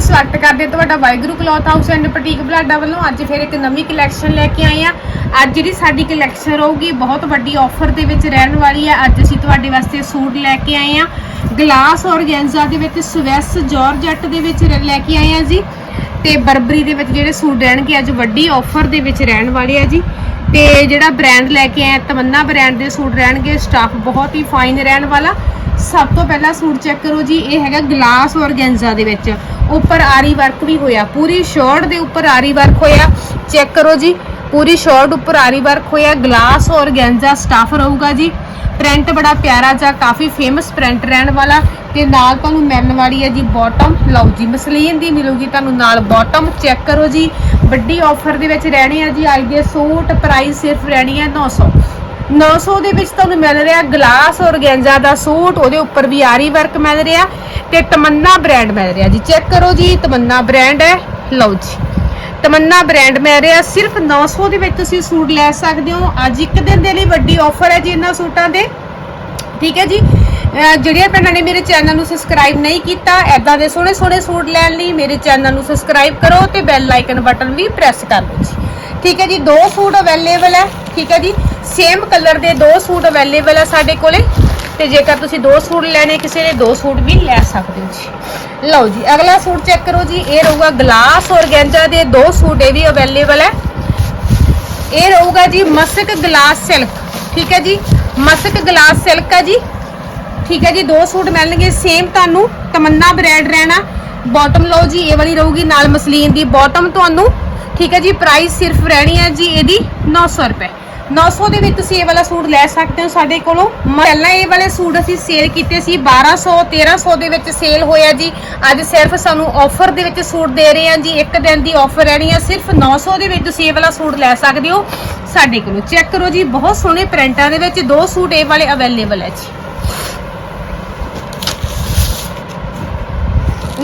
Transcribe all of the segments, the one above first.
ਸਵਾਗਤ ਕਰਦੇ ਤੁਹਾਡਾ Waheguru cloth house and boutique Balada ਵੱਲੋਂ ਅੱਜ ਫਿਰ ਇੱਕ ਨਵੀਂ ਕਲੈਕਸ਼ਨ ਲੈ ਕੇ ਆਏ ਆ ਅੱਜ ਜਿਹੜੀ ਸਾਡੀ ਕਲੈਕਸ਼ਨ ਰਹੂਗੀ, ਬਹੁਤ ਵੱਡੀ ਆਫਰ ਦੇ ਵਿੱਚ ਰਹਿਣ ਵਾਲੀ ਆ ਅੱਜ ਅਸੀਂ ਤੁਹਾਡੇ ਵਾਸਤੇ ਸੂਟ ਲੈ ਕੇ ਆਏ ਆ ਗਲਾਸ ਔਰਗੈਂਜ਼ਾ ਦੇ ਵਿੱਚ ਸਵੈਸ ਜਾਰਜਟ ਦੇ ਵਿੱਚ ਰ- ਲੈ ਕੇ ਆਏ ਆ ਜੀ। ਤੇ ਬਰਬਰੀ ਦੇ ਵਿੱਚ ਜਿਹੜੇ ਸੂਟ ਰਹਿਣਗੇ, ਅੱਜ ਵੱਡੀ ਆਫਰ ਦੇ ਵਿੱਚ ਰਹਿਣ ਵਾਲੇ ਆ ਜੀ। ਤੇ ਜਿਹੜਾ ਬ੍ਰਾਂਡ ਲੈ ਕੇ ਆਏ ਤਮੰਨਾ ਬ੍ਰਾਂਡ ਦੇ ਸੂਟ ਰਹਿਣਗੇ ਸਟਾਫ ਬਹੁਤ ਹੀ ਫਾਈਨ ਰਹਿਣ ਵਾਲਾ। ਸਭ ਤੋਂ ਪਹਿਲਾਂ ਸੂਟ ਚੈੱਕ ਕਰੋ ਜੀ, ਇਹ ਹੈਗਾ ਗਲਾਸ ਔਰਗੈਂਜ਼ਾ ਦੇ ਵਿੱਚ। ਉੱਪਰ ਆਰੀ ਵਰਕ ਵੀ ਹੋਇਆ, ਪੂਰੀ ਸ਼ਰਟ ਦੇ ਉੱਪਰ ਆਰੀ ਵਰਕ ਹੋਇਆ। ਚੈੱਕ ਕਰੋ ਜੀ, ਪੂਰੀ ਸ਼ਰਟ ਉੱਪਰ ਆਰੀ ਵਰਕ ਹੋਇਆ ਗਲਾਸ ਔਰਗੈਂਜ਼ਾ ਸਟਾਫ ਰਹੂਗਾ ਜੀ। ਪ੍ਰਿੰਟ ਬੜਾ ਪਿਆਰਾ ਜਿਹਾ, ਕਾਫੀ ਫੇਮਸ ਪ੍ਰਿੰਟ ਰਹਿਣ ਵਾਲਾ। ਤੇ ਨਾਲ ਤੁਹਾਨੂੰ ਮਿਲਣ ਵਾਲੀ ਹੈ ਜੀ ਬਾਟਮ ਲਓ ਜੀ, ਮਸਲੀਨ ਦੀ ਮਿਲੂਗੀ ਤੁਹਾਨੂੰ ਨਾਲ ਬਾਟਮ ਚੈੱਕ ਕਰੋ ਜੀ, ਵੱਡੀ ਆਫਰ ਦੇ ਵਿੱਚ ਰਹਿਣੇ ਆ ਜੀ ਅੱਜ ਸੂਟ ਪ੍ਰਾਈਸ ਸਿਰਫ ਰਹਿਣੀ ਹੈ 900 900 ਦੇ ਵਿੱਚ ਤੁਹਾਨੂੰ ਮਿਲ ਰਿਹਾ ਗਲਾਸ ਔਰਗੈਂਜ਼ਾ ਦਾ ਸੂਟ, ਉਹਦੇ ਉੱਪਰ ਵੀ ਆਰੀ ਵਰਕ ਮਿਲ ਰਿਹਾ ਤੇ ਤਮੰਨਾ ਬ੍ਰਾਂਡ ਮਿਲ ਰਿਹਾ ਜੀ। ਚੈੱਕ ਕਰੋ ਜੀ, ਤਮੰਨਾ ਬ੍ਰਾਂਡ ਹੈ। ਲਓ ਜੀ। ਤਮੰਨਾ ਬ੍ਰਾਂਡ ਮਿਲ ਰਿਹਾ, ਸਿਰਫ 900 ਦੇ ਵਿੱਚ ਤੁਸੀਂ ਸੂਟ ਲੈ ਸਕਦੇ ਹੋ। ਅੱਜ ਇੱਕ ਦਿਨ ਦੇ ਲਈ ਵੱਡੀ ਆਫਰ ਹੈ ਜੀ ਇਹਨਾਂ ਸੂਟਾਂ ਦੇ ਠੀਕ ਹੈ ਜੀ। ਜਿਹੜੀਆਂ ਭੈਣਾਂ ਨੇ ਮੇਰੇ ਚੈਨਲ ਨੂੰ ਸਬਸਕ੍ਰਾਈਬ ਨਹੀਂ ਕੀਤਾ ਐਦਾਂ ਦੇ ਸੋਹਣੇ ਸੋਹਣੇ ਸੂਟ ਲੈਣ ਲਈ ਮੇਰੇ ਚੈਨਲ ਨੂੰ ਸਬਸਕ੍ਰਾਈਬ ਕਰੋ ਤੇ ਬੈਲ ਆਈਕਨ ਬਟਨ ਵੀ ਪ੍ਰੈਸ ਕਰ ਦਿਓ ਜੀ। ਠੀਕ ਹੈ ਜੀ, ਦੋ ਸੂਟ ਅਵੇਲੇਬਲ ਹੈ। ਠੀਕ ਹੈ ਜੀ। ਸੇਮ ਕਲਰ ਦੇ ਦੋ ਸੂਟ ਅਵੇਲੇਬਲ ਹੈ ਸਾਡੇ ਕੋਲੇ। ਤੇ ਜੇਕਰ ਤੁਸੀਂ ਦੋ ਸੂਟ ਲੈਣੇ, ਕਿਸੇ ਨੇ ਦੋ ਸੂਟ ਵੀ ਲੈ ਸਕਦੇ ਹੋ ਜੀ। ਲਓ ਜੀ, ਅਗਲਾ ਸੂਟ ਚੈੱਕ ਕਰੋ ਜੀ। ਇਹ ਰਹੂਗਾ ਗਲਾਸ ਔਰਗੈਂਜਾ ਦੇ ਦੋ ਸੂਟ, ਇਹ ਵੀ ਅਵੇਲੇਬਲ ਹੈ ਇਹ ਰਹੂਗਾ ਜੀ ਮਸਕ ਗਲਾਸ ਸਿਲਕ ਠੀਕ ਹੈ ਜੀ? ਮਸਕ ਗਲਾਸ ਸਿਲਕ ਹੈ ਜੀ। ਠੀਕ ਹੈ ਜੀ, ਦੋ ਸੂਟ ਮਿਲਣਗੇ। ਸੇਮ ਤੁਹਾਨੂੰ ਤਮੰਨਾ ਬ੍ਰਾਂਡ ਰਹਿਣਾ। ਬਾਟਮ ਲਓ ਜੀ, ਇਹ ਵਾਲੀ ਰਹੂਗੀ ਨਾਲ ਮਸਲੀਨ ਦੀ ਬਾਟਮ ਤੁਹਾਨੂੰ। ਠੀਕ ਹੈ ਜੀ ਪ੍ਰਾਈਸ ਸਿਰਫ ਰਹਿਣੀ ਹੈ ਜੀ ਇਹਦੀ 900 ਰੁਪਏ। 900 ਦੇ ਵਿੱਚ ਤੁਸੀਂ ਇਹ ਵਾਲਾ ਸੂਟ ਲੈ ਸਕਦੇ ਹੋ ਸਾਡੇ ਕੋਲੋਂ। ਪਹਿਲਾਂ ਇਹ ਵਾਲੇ ਸੂਟ ਅਸੀਂ ਸੇਲ ਕੀਤੇ ਸੀ 1200 1300 ਦੇ ਵਿੱਚ ਸੇਲ ਹੋਇਆ ਜੀ। ਅੱਜ ਸਿਰਫ ਸਾਨੂੰ ਆਫਰ ਦੇ ਵਿੱਚ ਸੂਟ ਦੇ ਰਹੇ ਹਾਂ ਜੀ। ਇੱਕ ਦਿਨ ਦੀ ਆਫਰ ਰਹਿਣੀ ਹੈ ਸਿਰਫ 900 ਦੇ ਵਿੱਚ ਤੁਸੀਂ ਇਹ ਵਾਲਾ ਸੂਟ ਲੈ ਸਕਦੇ ਹੋ। ਸਾਡੇ ਕੋਲੋਂ ਚੈੱਕ ਕਰੋ ਜੀ, ਬਹੁਤ ਸੋਹਣੇ ਪ੍ਰਿੰਟਾਂ ਦੇ ਵਿੱਚ ਦੋ ਸੂਟ ਇਹ ਵਾਲੇ ਅਵੇਲੇਬਲ ਹੈ ਜੀ।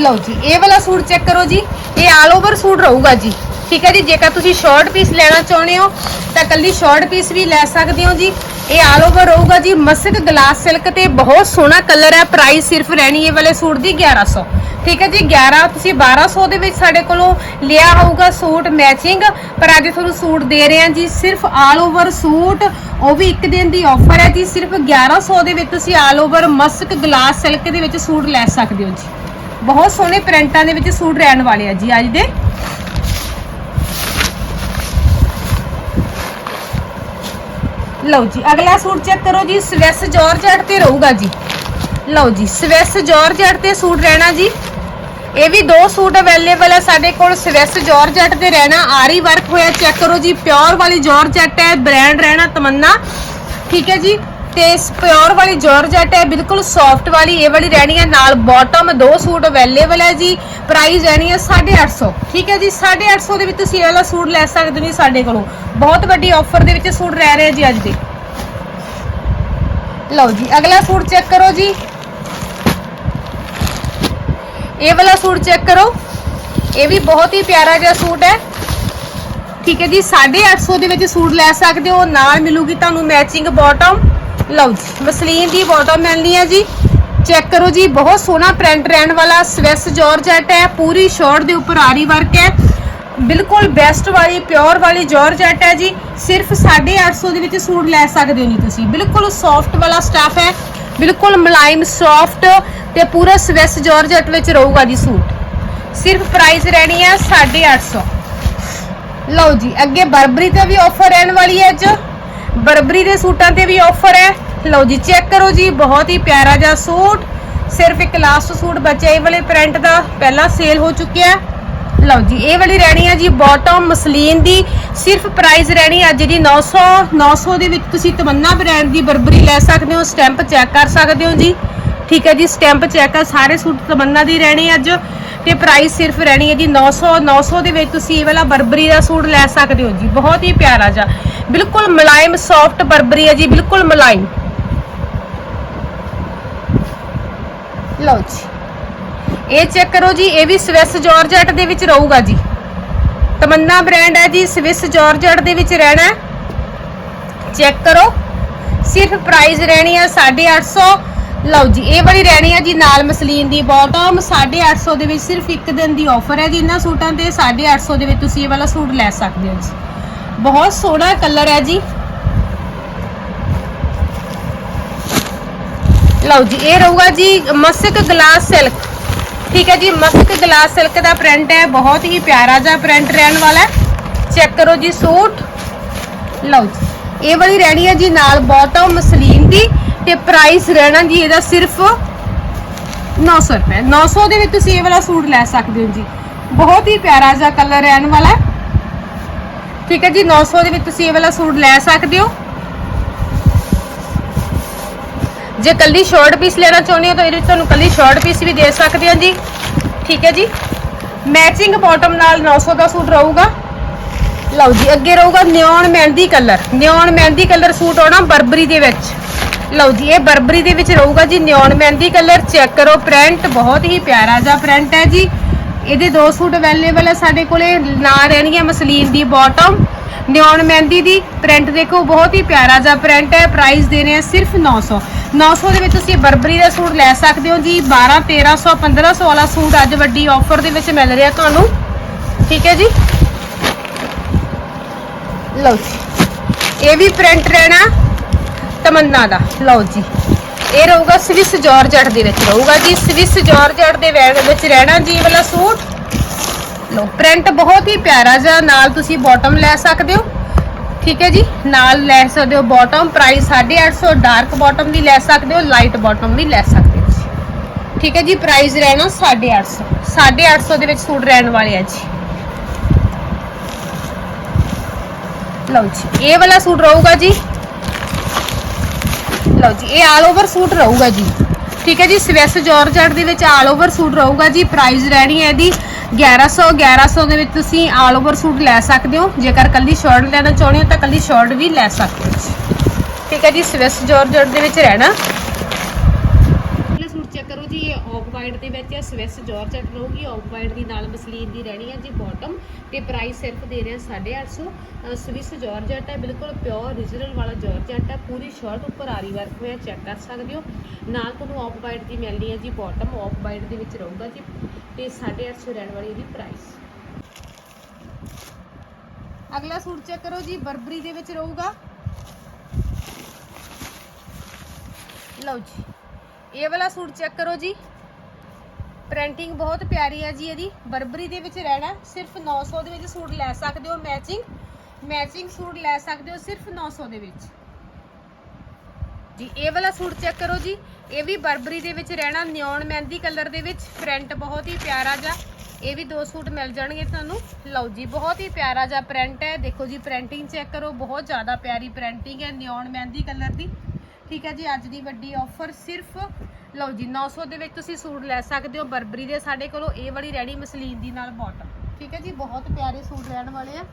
ਲਓ ਜੀ, ਇਹ ਵਾਲਾ ਸੂਟ ਚੈੱਕ ਕਰੋ ਜੀ। ਇਹ ਆਲ ਓਵਰ ਸੂਟ ਰਹੂਗਾ ਜੀ। ਠੀਕ ਹੈ ਜੀ, ਜੇਕਰ ਤੁਸੀਂ ਸ਼ਾਰਟ ਪੀਸ ਲੈਣਾ ਚਾਹੁੰਦੇ ਹੋ, ਤਾਂ ਕੱਲੀ ਸ਼ਾਰਟ ਪੀਸ ਵੀ ਲੈ ਸਕਦੇ ਹੋ ਜੀ। ਇਹ ਆਲ ਓਵਰ ਰਹੂਗਾ ਜੀ, ਮਸਕ ਗਲਾਸ ਸਿਲਕ ਤੇ ਬਹੁਤ ਸੋਹਣਾ ਕਲਰ ਹੈ ਪ੍ਰਾਈਸ ਸਿਰਫ ਰਹਿਣੀ ਇਹ ਵਾਲੇ ਸੂਟ ਦੀ 1100 ਠੀਕ ਹੈ ਜੀ 11 ਤੁਸੀਂ 1200 ਦੇ ਵਿੱਚ ਸਾਡੇ ਕੋਲੋਂ ਲਿਆ ਹੋਊਗਾ ਸੂਟ ਮੈਚਿੰਗ ਪਰ ਅੱਜ ਤੁਹਾਨੂੰ ਸੂਟ ਦੇ ਰਹੇ ਹਾਂ ਜੀ, ਸਿਰਫ ਆਲ ਓਵਰ ਸੂਟ, ਉਹ ਵੀ ਇੱਕ ਦਿਨ ਦੀ ਆਫਰ ਹੈ ਜੀ, ਸਿਰਫ 1100 ਦੇ ਵਿੱਚ ਤੁਸੀਂ all over musk glass silk ਦੇ ਵਿੱਚ ਸੂਟ ਲੈ ਸਕਦੇ ਹੋ ਜੀ। ਬਹੁਤ ਸੋਹਣੇ ਪ੍ਰਿੰਟਾਂ ਦੇ ਵਿੱਚ ਸੂਟ ਰਹਿਣ ਵਾਲੇ ਆ ਜੀ, ਅੱਜ ਦੇ। ਲਓ ਜੀ, ਅਗਲਾ ਸੂਟ ਚੈੱਕ ਕਰੋ ਜੀ, ਸਵੈਸ ਜਾਰਜਟ ਤੇ ਰਹੂਗਾ ਜੀ। ਲਓ ਜੀ, ਸਵੈਸ ਜਾਰਜਟ ਤੇ ਸੂਟ ਰਹਿਣਾ ਜੀ। ਇਹ ਵੀ ਦੋ ਸੂਟ ਅਵੇਲੇਬਲ ਹੈ ਸਾਡੇ ਕੋਲ, ਸਵੈਸ ਜਾਰਜਟ ਤੇ ਰਹਿਣਾ, ਆਰੀ ਵਰਕ ਹੋਇਆ, ਚੈੱਕ ਕਰੋ ਜੀ, ਪਿਓਰ ਵਾਲੀ ਜਾਰਜਟ ਹੈ, ਬ੍ਰਾਂਡ ਰਹਿਣਾ, ਤਮੰਨਾ। ਠੀਕ ਹੈ ਜੀ ਤੇ ਪਿਓਰ ਵਾਲੀ ਜਾਰਜਟ ਹੈ ਬਿਲਕੁਲ ਸੌਫਟ ਵਾਲੀ, ਇਹ ਵਾਲੀ ਰਹਿਣੀ ਹੈ ਨਾਲ ਬਾਟਮ ਦੋ ਸੂਟ ਅਵੇਲੇਬਲ ਹੈ ਜੀ। ਪ੍ਰਾਈਸ ਰਹਿਣੀ ਹੈ 850 ਠੀਕ ਹੈ ਜੀ 850 ਦੇ ਵਿੱਚ ਤੁਸੀਂ ਇਹ ਵਾਲਾ ਸੂਟ ਲੈ ਸਕਦੇ ਹੋ ਜੀ ਸਾਡੇ ਕੋਲੋਂ। ਬਹੁਤ ਵੱਡੀ ਆਫਰ ਦੇ ਵਿੱਚ ਸੂਟ ਰਹਿ ਰਹੇ ਜੀ ਅੱਜ ਦੇ। ਲਓ ਜੀ, ਅਗਲਾ ਸੂਟ ਚੈੱਕ ਕਰੋ ਜੀ। ਇਹ ਵਾਲਾ ਸੂਟ ਚੈੱਕ ਕਰੋ। ਇਹ ਵੀ ਬਹੁਤ ਹੀ ਪਿਆਰਾ ਜਿਹਾ ਸੂਟ ਹੈ। ਠੀਕ ਹੈ ਜੀ 850 ਦੇ ਵਿੱਚ ਸੂਟ ਲੈ ਸਕਦੇ ਹੋ। ਨਾਲ ਮਿਲੂਗੀ ਤੁਹਾਨੂੰ ਮੈਚਿੰਗ ਬਾਟਮ ਲਓ ਜੀ ਮਸਲੀਨ ਦੀ ਬਾਟਮ ਮਿਲਣੀ ਹੈ ਜੀ। ਚੈੱਕ ਕਰੋ ਜੀ, ਬਹੁਤ ਸੋਹਣਾ ਪ੍ਰਿੰਟ ਰਹਿਣ ਵਾਲਾ ਸਵਿਸ ਜਾਰਜਟ ਹੈ, ਪੂਰੀ ਸ਼ੋਰਟ ਦੇ ਉੱਪਰ ਆਰੀ ਵਰਕ ਹੈ। ਬਿਲਕੁਲ ਬੈਸਟ ਵਾਲੀ ਪਿਓਰ ਵਾਲੀ ਜਾਰਜਟ ਹੈ ਜੀ। ਸਿਰਫ 850 ਦੇ ਵਿੱਚ ਸੂਟ ਲੈ ਸਕਦੇ ਹੋ ਜੀ ਤੁਸੀਂ। ਬਿਲਕੁਲ ਸੌਫਟ ਵਾਲਾ ਸਟਫ ਹੈ। ਬਿਲਕੁਲ ਮੁਲਾਇਮ ਸੌਫਟ ਤੇ ਪੂਰਾ ਸਵਿਸ ਜਾਰਜਟ ਵਿੱਚ ਰਹੂਗਾ ਜੀ ਸੂਟ। ਸਿਰਫ ਪ੍ਰਾਈਸ ਰਹਿਣੀ ਹੈ 850 ਲਓ ਜੀ, ਅੱਗੇ ਬਰਬਰੀ ਤੇ ਵੀ ਆਫਰ ਰਹਿਣ ਵਾਲੀ ਹੈ ਅੱਜ। ਬਰਬਰੀ ਦੇ ਸੂਟਾਂ ਤੇ ਵੀ ਆਫਰ ਹੈ। ਲਓ ਜੀ ਚੈੱਕ ਕਰੋ ਜੀ, ਬਹੁਤ ਹੀ ਪਿਆਰਾ ਜਿਹਾ ਸੂਟ। ਸਿਰਫ ਇੱਕ ਲਾਸਟ ਸੂਟ ਬਚਿਆ ਇਹ ਵਾਲੇ ਪ੍ਰਿੰਟ ਦਾ, ਪਹਿਲਾਂ ਸੇਲ ਹੋ ਚੁੱਕਿਆ ਲਓ ਜੀ, ਇਹ ਵਾਲੀ ਰਹਿਣੀ ਹੈ ਜੀ ਬਾਟਮ ਮਸਲੀਨ ਦੀ। ਸਿਰਫ ਪ੍ਰਾਈਸ ਰਹਿਣੀ ਅੱਜ ਦੀ 900 900 ਦੇ ਵਿੱਚ ਤੁਸੀਂ ਤਮੰਨਾ ਬ੍ਰਾਂਡ ਦੀ ਬਰਬਰੀ ਲੈ ਸਕਦੇ ਹੋ ਸਟੈਂਪ ਚੈੱਕ ਕਰ ਸਕਦੇ ਹੋ ਜੀ। ਠੀਕ ਹੈ ਜੀ ਸਟੈਂਪ ਚੈੱਕ ਆ, ਸਾਰੇ ਸੂਟ ਤਮੰਨਾ ਦੀ ਰਹਿਣੀ ਅੱਜ। ਤੇ ਪ੍ਰਾਈਸ ਸਿਰਫ ਰਹਿਣੀ ਹੈ ਜੀ 900 900 ਦੇ ਵਿੱਚ ਤੁਸੀਂ ਇਹ ਵਾਲਾ ਬਰਬਰੀ ਦਾ ਸੂਟ ਲੈ ਸਕਦੇ ਹੋ ਜੀ, ਬਹੁਤ ਹੀ ਪਿਆਰਾ ਜਿਹਾ। ਬਿਲਕੁਲ ਮੁਲਾਇਮ ਸੌਫਟ ਬਰਬਰੀ ਹੈ ਜੀ, ਬਿਲਕੁਲ ਮੁਲਾਇਮ। ਲਓ ਜੀ। ਇਹ ਚੈੱਕ ਕਰੋ ਜੀ, ਇਹ ਵੀ ਸਵਿਸ ਜਾਰਜਟ ਦੇ ਵਿੱਚ ਰਹੂਗਾ ਜੀ। ਤਮੰਨਾ ਬ੍ਰਾਂਡ ਹੈ ਜੀ ਸਵਿਸ ਜਾਰਜਟ ਦੇ ਵਿੱਚ ਰਹਿਣਾ ਚੈੱਕ ਕਰੋ। ਸਿਰਫ ਪ੍ਰਾਈਸ ਰਹਿਣੀ ਹੈ 850 ਲਓ ਜੀ, ਇਹ ਵਾਲੀ ਰਹਿਣੀ ਹੈ ਜੀ ਨਾਲ ਮਸਲੀਨ ਦੀ ਬਾਟਮ 850 ਦੇ ਵਿੱਚ ਸਿਰਫ ਇੱਕ ਦਿਨ ਦੀ ਆਫਰ ਹੈ ਜੀ ਇਹਨਾਂ ਸੂਟਾਂ ਤੇ। 850 ਦੇ ਵਿੱਚ ਤੁਸੀਂ ਇਹ ਵਾਲਾ ਸੂਟ ਲੈ ਸਕਦੇ ਹੋ ਜੀ। ਬਹੁਤ ਸੋਹਣਾ ਕਲਰ ਹੈ ਜੀ। ਲਓ ਜੀ, ਇਹ ਰਹੂਗਾ ਜੀ ਮਸਕ ਗਲਾਸ ਸਿਲਕ। ਠੀਕ ਹੈ ਜੀ, ਮਸਕ ਗਲਾਸ ਸਿਲਕ ਦਾ ਪ੍ਰਿੰਟ ਹੈ, ਬਹੁਤ ਹੀ ਪਿਆਰਾ ਜਿਹਾ ਪ੍ਰਿੰਟ ਰਹਿਣ ਵਾਲਾ ਹੈ। ਚੈੱਕ ਕਰੋ ਜੀ ਸੂਟ। ਲਓ ਜੀ, ਇਹ ਵਾਲੀ ਰਹਿਣੀ ਹੈ ਜੀ ਨਾਲ ਬਾਟਮ ਮਸਲੀਨ ਦੀ ਤੇ ਪ੍ਰਾਈਸ ਰਹਿਣਾ ਜੀ ਇਹਦਾ ਸਿਰਫ 900 ਰੁਪਏ। 900 ਦੇ ਵਿੱਚ ਤੁਸੀਂ ਇਹ ਵਾਲਾ ਸੂਟ ਲੈ ਸਕਦੇ ਹੋ ਜੀ। ਬਹੁਤ ਹੀ ਪਿਆਰਾ ਜਿਹਾ ਕਲਰ ਰਹਿਣ ਵਾਲਾ ਹੈ। ਠੀਕ ਹੈ ਜੀ 900 ਦੇ ਵਿੱਚ ਤੁਸੀਂ ਇਹ ਵਾਲਾ ਸੂਟ ਲੈ ਸਕਦੇ ਹੋ। ਜੇ ਕੱਲੀ ਸ਼ਾਰਟ ਪੀਸ ਲੈਣਾ ਚਾਹੁੰਦੇ ਹੋ ਤਾਂ ਇਹਦੇ ਵਿੱਚ ਤੁਹਾਨੂੰ ਕੱਲੀ ਸ਼ਾਰਟ ਪੀਸ ਵੀ ਦੇ ਸਕਦੇ ਹਾਂ ਜੀ। ਠੀਕ ਹੈ ਜੀ ਮੈਚਿੰਗ ਬਾਟਮ ਨਾਲ 900 ਦਾ ਸੂਟ ਰਹੂਗਾ। ਲਓ ਜੀ, ਅੱਗੇ ਰਹੂਗਾ neon mehndi colour neon mehndi colour suit ਆਉਣਾ ਬਰਬਰੀ ਦੇ ਵਿੱਚ। ਲਓ ਜੀ, ਇਹ ਬਰਬਰੀ ਦੇ ਵਿੱਚ ਰਹੂਗਾ ਜੀ ਨਿਓਨ ਮਹਿੰਦੀ ਕਲਰ ਚੈੱਕ ਕਰੋ ਪ੍ਰਿੰਟ ਬਹੁਤ ਹੀ ਪਿਆਰਾ ਜਿਹਾ ਪ੍ਰਿੰਟ ਹੈ ਜੀ। ਇਹਦੇ ਦੋ ਸੂਟ ਅਵੇਲੇਬਲ ਹੈ ਸਾਡੇ ਕੋਲੇ ਨਾ ਰਹਿਣਗੀਆਂ ਮਸਲੀਨ ਦੀ ਬਾਟਮ ਨਿਓਨ ਮਹਿੰਦੀ ਦੀ ਪ੍ਰਿੰਟ ਦੇਖੋ, ਬਹੁਤ ਹੀ ਪਿਆਰਾ ਜਿਹਾ ਪ੍ਰਿੰਟ ਹੈ ਪ੍ਰਾਈਸ ਦੇ ਰਹੇ ਹਾਂ ਸਿਰਫ 900 900 ਦੇ ਵਿੱਚ ਤੁਸੀਂ ਬਰਬਰੀ ਦਾ ਸੂਟ ਲੈ ਸਕਦੇ ਹੋ ਜੀ 12 1300 1500 ਵਾਲਾ ਸੂਟ ਅੱਜ ਵੱਡੀ ਆਫਰ ਦੇ ਵਿੱਚ ਮਿਲ ਰਿਹਾ ਤੁਹਾਨੂੰ। ਠੀਕ ਹੈ ਜੀ? ਲਓ ਜੀ। ਇਹ ਵੀ ਪ੍ਰਿੰਟ ਰਹਿਣਾ ਤਮੰਨਾ ਦਾ। ਲਓ ਜੀ। ਇਹ ਰਹੂਗਾ ਸਵਿਸ ਜਾਰਜਟ ਦੇ ਵਿੱਚ। ਰਹੂਗਾ ਜੀ, ਸਵਿਸ ਜਾਰਜਟ ਦੇ ਵੈ- ਵਿੱਚ ਰਹਿਣਾ ਜੀ ਇਹ ਵਾਲਾ ਸੂਟ। ਲਓ, ਪ੍ਰਿੰਟ ਬਹੁਤ ਹੀ ਪਿਆਰਾ ਜਿਹਾ, ਨਾਲ ਤੁਸੀਂ ਬਾਟਮ ਲੈ ਸਕਦੇ ਹੋ। ਠੀਕ ਹੈ ਜੀ, ਨਾਲ ਲੈ ਸਕਦੇ ਹੋ ਬਾਟਮ ਪ੍ਰਾਈਸ 850 ਡਾਰਕ ਬਾਟਮ ਵੀ ਲੈ ਸਕਦੇ ਹੋ ਲਾਈਟ ਬਾਟਮ ਵੀ ਲੈ ਸਕਦੇ ਹੋ ਜੀ। ਠੀਕ ਹੈ ਜੀ ਪ੍ਰਾਈਸ ਰਹਿਣਾ 850 850 ਦੇ ਵਿੱਚ ਸੂਟ ਰਹਿਣ ਵਾਲੇ ਆ ਜੀ। ਲਓ ਜੀ, ਇਹ ਵਾਲਾ ਸੂਟ ਰਹੂਗਾ ਜੀ ਲਓ ਜੀ, ਇਹ ਆਲ ਓਵਰ ਸੂਟ ਰਹੂਗਾ ਜੀ। ਠੀਕ ਹੈ ਜੀ, ਸਵੈਸ ਜਾਰਜਟ ਦੇ ਵਿੱਚ ਆਲ ਓਵਰ ਸੂਟ ਰਹੂਗਾ ਜੀ। ਪ੍ਰਾਈਸ ਰਹਿਣੀ ਹੈ ਇਹਦੀ 1100 1100 ਦੇ ਵਿੱਚ ਤੁਸੀਂ ਆਲ ਓਵਰ ਸੂਟ ਲੈ ਸਕਦੇ ਹੋ। ਜੇਕਰ ਕੱਲੀ ਸ਼ਰਟ ਲੈਣਾ ਚਾਹੁੰਦੇ ਹੋ ਤਾਂ ਕੱਲੀ ਸ਼ਰਟ ਵੀ ਲੈ ਸਕਦੇ ਹੋ ਜੀ। ਠੀਕ ਹੈ ਜੀ, ਸਵੈਸ ਜਾਰਜਟ ਦੇ ਵਿੱਚ ਰਹਿਣਾ ਪਹਿਲਾ ਸੂਟ ਚੈੱਕ ਕਰੋ ਜੀ ਇਹ ਆਫ ਵਾਈਟ ਦੇ ਵਿੱਚ ਹੈ ਸਵਿਸ ਜਾਰਜਟ ਰਹੂਗੀ ਆਫ ਵਾਈਟ ਦੀ ਨਾਲ ਮਸਲੀਨ ਦੀ ਰਹਿਣੀ ਹੈ ਜੀ ਬਾਟਮ। ਤੇ ਪ੍ਰਾਈਸ ਸਿਰਫ ਦੇ ਰਹੇ ਹਾਂ 850 ਸਵਿਸ ਜਾਰਜਟ ਹੈ, ਬਿਲਕੁਲ ਪਿਓਰ origignal ਵਾਲਾ ਜਾਰਜਟ ਹੈ। ਪੂਰੀ ਸ਼ਰਟ ਉੱਪਰ ਆਰੀ ਵਰਕ ਹੋਇਆ, ਚੈੱਕ ਕਰ ਸਕਦੇ ਹੋ। ਨਾਲ ਤੁਹਾਨੂੰ ਆਫ ਵਾਈਟ ਦੀ ਮਿਲਣੀ ਹੈ ਜੀ ਬਾਟਮ ਆਫ ਵਾਈਟ ਦੇ ਵਿੱਚ ਰਹੂਗਾ ਜੀ। ਤੇ 850 ਰਹਿਣ ਵਾਲੀ ਇਹਦੀ ਪ੍ਰਾਈਸ। ਅਗਲਾ ਸੂਟ ਚੈੱਕ ਕਰੋ ਜੀ, ਬਰਬਰੀ ਦੇ ਵਿੱਚ ਰਹੂਗਾ। ਲਓ ਜੀ। ਇਹ ਵਾਲਾ ਸੂਟ ਚੈੱਕ ਕਰੋ ਜੀ। ਪ੍ਰਿੰਟਿੰਗ ਬਹੁਤ ਪਿਆਰੀ ਹੈ ਜੀ ਇਹਦੀ। ਬਰਬਰੀ ਦੇ ਵਿੱਚ ਰਹਿਣਾ, ਸਿਰਫ 900 ਦੇ ਵਿੱਚ ਸੂਟ ਲੈ ਸਕਦੇ ਹੋ ਮੈਚਿੰਗ ਮੈਚਿੰਗ ਸੂਟ ਲੈ ਸਕਦੇ ਹੋ ਸਿਰਫ 900 ਦੇ ਵਿੱਚ। ਜੀ, ਇਹ ਵਾਲਾ ਸੂਟ ਚੈੱਕ ਕਰੋ ਜੀ। ਇਹ ਵੀ ਬਰਬਰੀ ਦੇ ਵਿੱਚ ਰਹਿਣਾ ਨਿਓਨ ਮਹਿੰਦੀ ਕਲਰ ਦੇ ਵਿੱਚ। ਪ੍ਰਿੰਟ ਬਹੁਤ ਹੀ ਪਿਆਰਾ ਜਿਹਾ। ਇਹ ਵੀ ਦੋ ਸੂਟ ਮਿਲ ਜਾਣਗੇ ਤੁਹਾਨੂੰ। ਲਓ ਜੀ, ਬਹੁਤ ਹੀ ਪਿਆਰਾ ਜਿਹਾ ਪ੍ਰਿੰਟ ਹੈ। ਦੇਖੋ ਜੀ ਪ੍ਰਿੰਟਿੰਗ ਚੈੱਕ ਕਰੋ। ਬਹੁਤ ਜ਼ਿਆਦਾ ਪਿਆਰੀ ਪ੍ਰਿੰਟਿੰਗ ਹੈ ਨਿਓਨ ਮਹਿੰਦੀ ਕਲਰ ਦੀ। ਠੀਕ ਹੈ ਜੀ, ਅੱਜ ਦੀ ਵੱਡੀ ਆਫਰ ਸਿਰਫ ਲਓ ਜੀ 900 ਦੇ ਵਿੱਚ ਤੁਸੀਂ ਸੂਟ ਲੈ ਸਕਦੇ ਹੋ ਬਰਬਰੀ ਦੇ, ਸਾਡੇ ਕੋਲੋਂ ਇਹ ਵਾਲੀ ਰੈਡੀ ਮਸਲੀਨ ਦੀ ਨਾਲ ਬਾਟਮ ਠੀਕ ਹੈ ਜੀ, ਬਹੁਤ ਪਿਆਰੇ ਸੂਟ ਰਹਿਣ ਵਾਲੇ ਆ।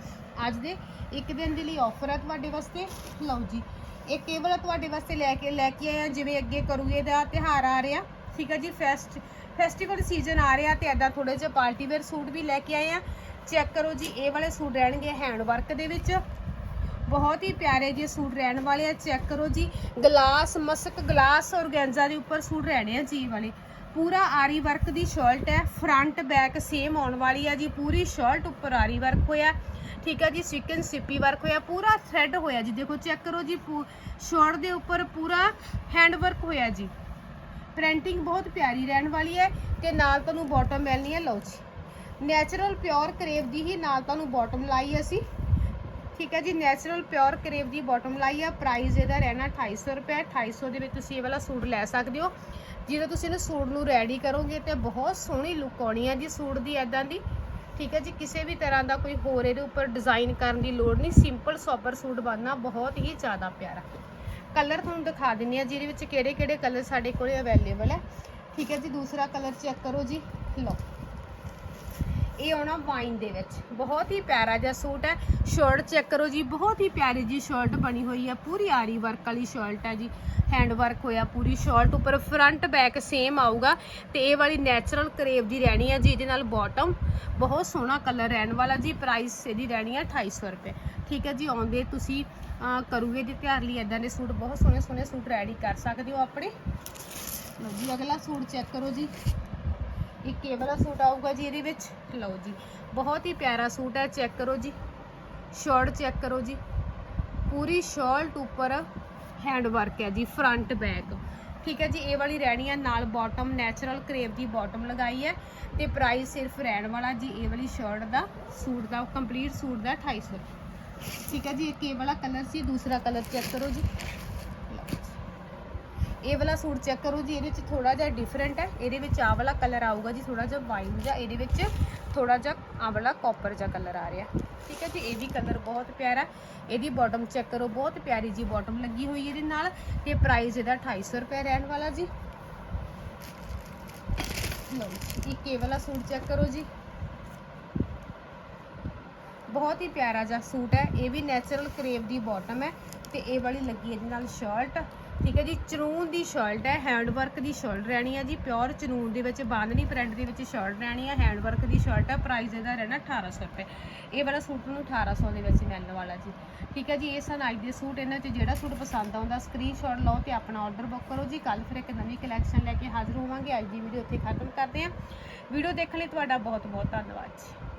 ਅੱਜ ਦੇ ਇੱਕ ਦਿਨ ਦੇ ਲਈ ਆਫਰ ਆ ਤੁਹਾਡੇ ਵਾਸਤੇ। ਲਓ ਜੀ, ਇਹ ਕੇਵਲ ਤੁਹਾਡੇ ਵਾਸਤੇ ਲੈ ਕੇ ਲੈ ਕੇ ਆਏ ਆ, ਜਿਵੇਂ ਅੱਗੇ ਕਰੂਏ ਦਾ ਤਿਹਾਰ ਆ ਰਿਹਾ। ਠੀਕ ਹੈ ਜੀ ਫੈਸਟ ਫੈਸਟੀਵਲ ਸੀਜ਼ਨ ਆ ਰਿਹਾ ਤੇ ਐਦਾਂ ਥੋੜੇ ਜਿਹੇ ਪਾਰਟੀ ਵੇਅਰ ਸੂਟ ਵੀ ਲੈ ਕੇ ਆਏ ਆ। ਚੈੱਕ ਕਰੋ ਜੀ, ਇਹ ਵਾਲੇ ਸੂਟ ਰਹਿਣਗੇ ਹੈਂਡ ਵਰਕ ਦੇ ਵਿੱਚ। ਬਹੁਤ ਹੀ ਪਿਆਰੇ ਜੇ ਸੂਟ ਰਹਿਣ ਵਾਲੇ ਆ ਚੈੱਕ ਕਰੋ ਜੀ। ਗਲਾਸ, ਮਸਕ ਗਲਾਸ ਔਰਗੈਂਜ਼ਾ ਦੇ ਉੱਪਰ ਸੂਟ ਰਹਿਣੇ ਆ ਜੀ ਵਾਲੇ। ਪੂਰਾ ਆਰੀ ਵਰਕ ਦੀ ਸ਼ਰਟ ਹੈ ਫਰੰਟ ਬੈਕ ਸੇਮ ਆਉਣ ਵਾਲੀ ਆ ਜੀ, ਪੂਰੀ ਸ਼ਰਟ ਉੱਪਰ ਆਰੀ ਵਰਕ ਹੋਇਆ। ਠੀਕ ਹੈ ਜੀ ਸਿਕਨ ਸਿੱਪੀ ਵਰਕ ਹੋਇਆ, ਪੂਰਾ ਥ੍ਰੈਡ ਹੋਇਆ ਜੀ। ਦੇਖੋ ਚੈੱਕ ਕਰੋ ਜੀ ਸ਼ਰਟ ਦੇ ਉੱਪਰ ਪੂਰਾ ਹੈਂਡ ਵਰਕ ਹੋਇਆ ਜੀ। ਪ੍ਰਿੰਟਿੰਗ ਬਹੁਤ ਪਿਆਰੀ ਰਹਿਣ ਵਾਲੀ ਹੈ ਤੇ ਨਾਲ ਤੁਹਾਨੂੰ ਬਾਟਮ ਮਿਲਣੀ ਹੈ, ਲਓ ਜੀ। ਨੈਚੁਰਲ ਪਿਓਰ ਕਰੇਵ ਦੀ ਹੀ ਨਾਲ ਤੁਹਾਨੂੰ ਬਾਟਮ ਲਾਈ ਅਸੀਂ। ਠੀਕ ਹੈ ਜੀ ਨੈਚੁਰਲ ਪਿਓਰ ਕਰੇਵ ਦੀ ਬਾਟਮ ਲਾਈ ਆ। ਪ੍ਰਾਈਸ ਇਹਦਾ ਰਹਿਣਾ 2800 ਰੁਪਏ 2800 ਦੇ ਵਿੱਚ ਤੁਸੀਂ ਇਹ ਵਾਲਾ ਸੂਟ ਲੈ ਸਕਦੇ ਹੋ। ਜਿਹਦਾ ਤੁਸੀਂ ਇਹਨੂੰ ਸੂਟ ਨੂੰ ਰੈਡੀ ਕਰੋਗੇ ਤੇ ਬਹੁਤ ਸੋਹਣੀ ਲੁੱਕ ਆਉਣੀ ਹੈ ਜੀ ਸੂਟ ਦੀ ਐਦਾਂ ਦੀ। ਠੀਕ ਹੈ ਜੀ, ਕਿਸੇ ਵੀ ਤਰ੍ਹਾਂ ਦਾ ਕੋਈ ਹੋਰ ਇਹਦੇ ਉੱਪਰ ਡਿਜ਼ਾਈਨ ਕਰਨ ਦੀ ਲੋੜ ਨਹੀਂ। ਸਿੰਪਲ ਸੋਬਰ ਸੂਟ ਬਣਨਾ ਬਹੁਤ ਹੀ ਜ਼ਿਆਦਾ ਪਿਆਰਾ। ਕਲਰ ਤੁਹਾਨੂੰ ਦਿਖਾ ਦਿੰਨੀ ਆ ਜਿਹਦੇ ਵਿੱਚ ਕਿਹੜੇ ਕਿਹੜੇ ਕਲਰ ਸਾਡੇ ਕੋਲੇ ਅਵੇਲੇਬਲ ਹੈ ਠੀਕ ਹੈ ਜੀ, ਦੂਸਰਾ ਕਲਰ ਚੈੱਕ ਕਰੋ ਜੀ। ਲਓ। ਇਹ ਆਉਣਾ ਵਾਈਨ ਦੇ ਵਿੱਚ। ਬਹੁਤ ਹੀ ਪਿਆਰਾ ਜਿਹਾ ਸੂਟ ਹੈ। ਸ਼ਰਟ ਚੈੱਕ ਕਰੋ ਜੀ, ਬਹੁਤ ਹੀ ਪਿਆਰੀ ਜੀ ਸ਼ਰਟ ਬਣੀ ਹੋਈ ਹੈ। ਪੂਰੀ ਆਰੀ ਵਰਕ ਵਾਲੀ ਸ਼ਰਟ ਹੈ ਜੀ। ਹੈਂਡ ਵਰਕ ਹੋਇਆ ਪੂਰੀ ਸ਼ਰਟ ਉੱਪਰ ਫਰੰਟ ਬੈਕ ਸੇਮ ਆਊਗਾ। ਤੇ ਇਹ ਵਾਲੀ ਨੈਚੁਰਲ ਕਰੇਵ ਦੀ ਰਹਿਣੀ ਹੈ ਜੀ, ਇਹਦੇ ਨਾਲ ਬਾਟਮ ਬਹੁਤ ਸੋਹਣਾ ਕਲਰ ਰਹਿਣ ਵਾਲਾ ਜੀ ਪ੍ਰਾਈਸ ਇਹਦੀ ਰਹਿਣੀ ਹੈ 2800 ਰੁਪਏ। ਠੀਕ ਹੈ ਜੀ, ਆਉਂਦੇ ਤੁਸੀਂ ਕਰੋਗੇ ਕਰੂਗੇ ਦੇ ਲਈ ਇਦਾਂ ਦੇ ਸੂਟ, ਬਹੁਤ ਸੋਹਣੇ ਸੋਹਣੇ ਸੂਟ ਰੈਡੀ ਕਰ ਸਕਦੇ ਹੋ ਆਪਣੇ। ਲਓ ਜੀ, ਅਗਲਾ ਸੂਟ ਚੈੱਕ ਕਰੋ ਜੀ। ਇੱਕ ਇਹ ਵਾਲਾ ਸੂਟ ਆਊਗਾ ਜੀ ਇਹਦੇ ਵਿੱਚ? ਲਓ ਜੀ, ਬਹੁਤ ਹੀ ਪਿਆਰਾ ਸੂਟ ਹੈ ਚੈੱਕ ਕਰੋ ਜੀ। ਸ਼ਰਟ ਚੈੱਕ ਕਰੋ ਜੀ। ਪੂਰੀ ਸ਼ਰਟ ਉੱਪਰ ਹੈਂਡ ਵਰਕ ਹੈ ਜੀ ਫਰੰਟ ਬੈਕ ਠੀਕ ਹੈ ਜੀ, ਇਹ ਵਾਲੀ ਰਹਿਣੀ ਹੈ ਨਾਲ ਬਾਟਮ ਨੈਚੁਰਲ ਕਰੇਵ ਦੀ ਬਾਟਮ ਲਗਾਈ ਹੈ। ਤੇ ਪ੍ਰਾਈਸ ਸਿਰਫ ਰਹਿਣ ਵਾਲਾ ਜੀ, ਇਹ ਵਾਲੀ ਸ਼ਰਟ ਦਾ ਸੂਟ ਦਾ ਕੰਪਲੀਟ ਸੂਟ ਦਾ 250 ਠੀਕ ਹੈ ਜੀ ਇੱਕ ਇਹ ਵਾਲਾ ਕਲਰ ਸੀ, ਦੂਸਰਾ ਕਲਰ ਚੈੱਕ ਕਰੋ ਜੀ। ਇਹ ਵਾਲਾ ਸੂਟ ਚੈੱਕ ਕਰੋ ਜੀ ਇਹਦੇ ਵਿੱਚ ਥੋੜਾ ਜਿਹਾ ਡਿਫਰੈਂਟ ਹੈ। ਇਹਦੇ ਵਿੱਚ ਆਹ ਵਾਲਾ ਕਲਰ ਆਊਗਾ ਜੀ ਥੋੜਾ ਜਿਹਾ ਵਾਈਨ ਜਿਹਾ ਇਹਦੇ ਵਿੱਚ ਥੋੜਾ ਜਿਹਾ ਆ ਵਾਲਾ ਕਾਪਰ ਜਿਹਾ ਕਲਰ ਆ ਰਿਹਾ। ਠੀਕ ਹੈ ਜੀ ਇਹ ਵੀ ਕਲਰ ਬਹੁਤ ਪਿਆਰਾ ਇਹਦੀ ਬਾਟਮ ਚੈੱਕ ਕਰੋ ਬਹੁਤ ਪਿਆਰੀ ਜੀ ਬਾਟਮ ਲੱਗੀ ਹੋਈ ਇਹਦੇ ਨਾਲ। ਤੇ ਪ੍ਰਾਈਸ ਇਹਦਾ 250 ਰੁਪਏ ਰਹਿਣ ਵਾਲਾ ਜੀ। ਲਓ ਜੀ, ਇੱਕ ਇਹ ਵਾਲਾ ਸੂਟ ਚੈੱਕ ਕਰੋ ਜੀ। ਬਹੁਤ ਹੀ ਪਿਆਰਾ ਜਿਹਾ ਸੂਟ ਹੈ। ਇਹ ਵੀ ਨੈਚੁਰਲ ਕਰੇਵ ਦੀ ਬਾਟਮ ਹੈ। ਤੇ ਇਹ ਵਾਲੀ ਲੱਗੀ ਇਹਦੇ ਨਾਲ ਸ਼ਰਟ ਠੀਕ ਹੈ ਜੀ ਚਨੂਨ ਦੀ ਸ਼ਰਟ ਹੈ ਹੈਂਡ ਵਰਕ ਦੀ ਸ਼ਰਟ ਰਹਿਣੀ ਹੈ ਜੀ ਪਿਓਰ ਚਨੂਨ ਦੇ ਵਿੱਚ ਬਾਂਧਣੀ ਪ੍ਰਿੰਟ ਦੇ ਵਿੱਚ ਸ਼ਰਟ ਰਹਿਣੀ ਹੈ ਹੈਂਡ ਵਰਕ ਦੀ ਸ਼ਰਟ ਹੈ ਪ੍ਰਾਈਸ ਇਹਦਾ ਰਹਿਣਾ 1800 ਰੁਪਏ। ਇਹ ਵਾਲਾ ਸੂਟ ਨੂੰ 1800 ਦੇ ਵਿੱਚ ਮਿਲਣ ਵਾਲਾ ਜੀ। ਠੀਕ ਹੈ ਜੀ, ਇਹ ਸਨ ਅੱਜ ਦੇ ਸੂਟ, ਇਹਨਾਂ 'ਚ ਜਿਹੜਾ ਸੂਟ ਪਸੰਦ ਆਉਂਦਾ ਸਕਰੀਨਸ਼ਾਟ ਲਓ ਤੇ ਆਪਣਾ ਆਰਡਰ ਬੁੱਕ ਕਰੋ ਜੀ। ਕੱਲ ਫਿਰ ਇੱਕ ਨਵੀਂ ਕਲੈਕਸ਼ਨ ਲੈ ਕੇ ਹਾਜ਼ਰ ਹੋਵਾਂਗੇ। ਅੱਜ ਦੀ ਵੀਡੀਓ ਇੱਥੇ ਖਤਮ ਕਰਦੇ ਹਾਂ। ਵੀਡੀਓ ਦੇਖਣ ਲਈ ਤੁਹਾਡਾ ਬਹੁਤ ਬਹੁਤ ਧੰਨਵਾਦ ਜੀ।